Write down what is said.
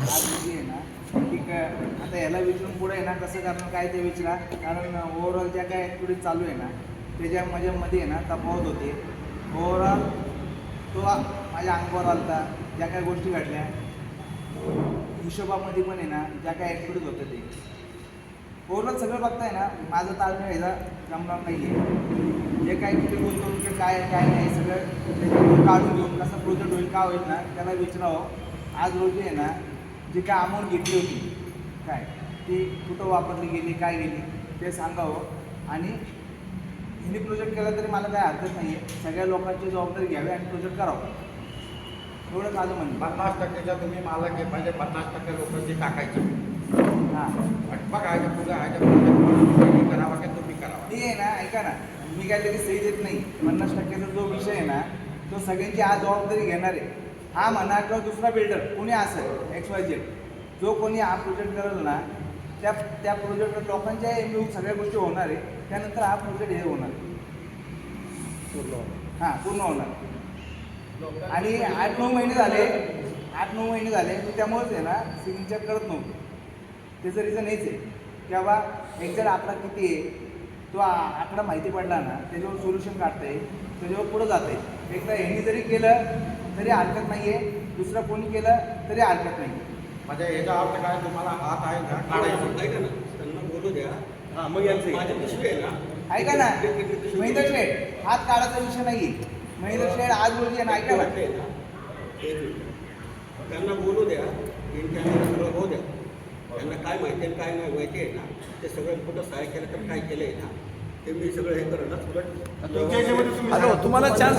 आज आहे ना की काय आता याला विचारून पुढे आहे ना कसं कारण काय ते विचारा कारण ओव्हरऑल ज्या काय ॲक्टिव्हिटी चालू आहे ना त्याच्या माझ्यामध्ये आहे ना तफावत होते ओव्हरऑल तो माझ्या अंगावर आलता ज्या काय गोष्टी घडल्या हिशोबामध्ये पण आहे ना ज्या काय ॲक्टिव्हिटीज होत्या ते ओव्हरऑल सगळं बघताय ना माझं ताळमेळ ह्याचा जमणार नाही आहे जे काय किती गुंतवणूक काय आहे, काय नाही सगळं त्याच्यातून काढून घेऊन कसं प्रोजेक्ट होईल का होईल ना त्याला विचारावं. आज रोजी आहे ना जी काय अमाऊंट घेतली होती काय ती कुठं वापरली गेली काय गेली ते सांगावं. आणि हिने प्रोजेक्ट केला तरी मला काय हरकत नाही आहे सगळ्या लोकांची जबाबदारी घ्यावी आणि प्रोजेक्ट करावं. एवढं माझं म्हणणं. पन्नास टक्क्याच्या तुम्ही मला घे म्हणजे पन्नास टक्के लोकांची टाकायची. हां. बघा ह्याच्या पुढे ह्याच्या पुढे तुम्ही करावा की तुम्ही करावा. ती आहे ना ऐका ना मी काय लगेच सही देत नाही. पन्नास टक्क्याचा जो विषय आहे ना तो सगळ्यांची आज जबाबदारी घेणार. आहे हा म्हणा किंवा दुसरा बिल्डर कोणी असेल एक्स वाय झेड जो कोणी हा प्रोजेक्ट करेल ना त्या त्या प्रोजेक्ट लोकांच्या एम सगळ्या गोष्टी होणार आहे. त्यानंतर हा प्रोजेक्ट हे होणार. हां पूर्ण होणार. आणि आठ नऊ महिने झाले. आठ नऊ महिने झाले. मी त्यामुळेच आहे ना सिग्नेचर करत नव्हतो. त्याचं रिझन हेच आहे. की बाबा एक्झॅक्ट आकडा किती आहे? तो आकडा माहिती पडला ना त्याच्यावर सोल्युशन काढता येईल त्याच्यावर पुढं जाता येईल एकदा ह्यांनी जरी केलं तरी हरकत नाही आहे दुसरं कोणी केलं तरी हरकत नाही म्हणजे याचा अर्थ काय तुम्हाला हात आहे का? काढायचं. ऐका ना. त्यांना बोलू द्या. हा मग यांचं माझे पिशवी आहे ना. ऐका ना. महेंद्र शेठ हात काढायचा विषय नाही महेंद्र शेठ आज रोजी आहे ना. ऐका ना. त्यांना बोलू द्या. इन कॅमेरा सगळं होऊ द्या. त्यांना काय माहिती आहे काय नाही माहिती आहे ना. ते सगळं कुठं सहाय्य केलं तर काय केलं आहे ना. ते मी सगळं हे करणं उलट तुमच्या याच्यामध्ये तुम्ही हॅलो तुम्हाला चान्स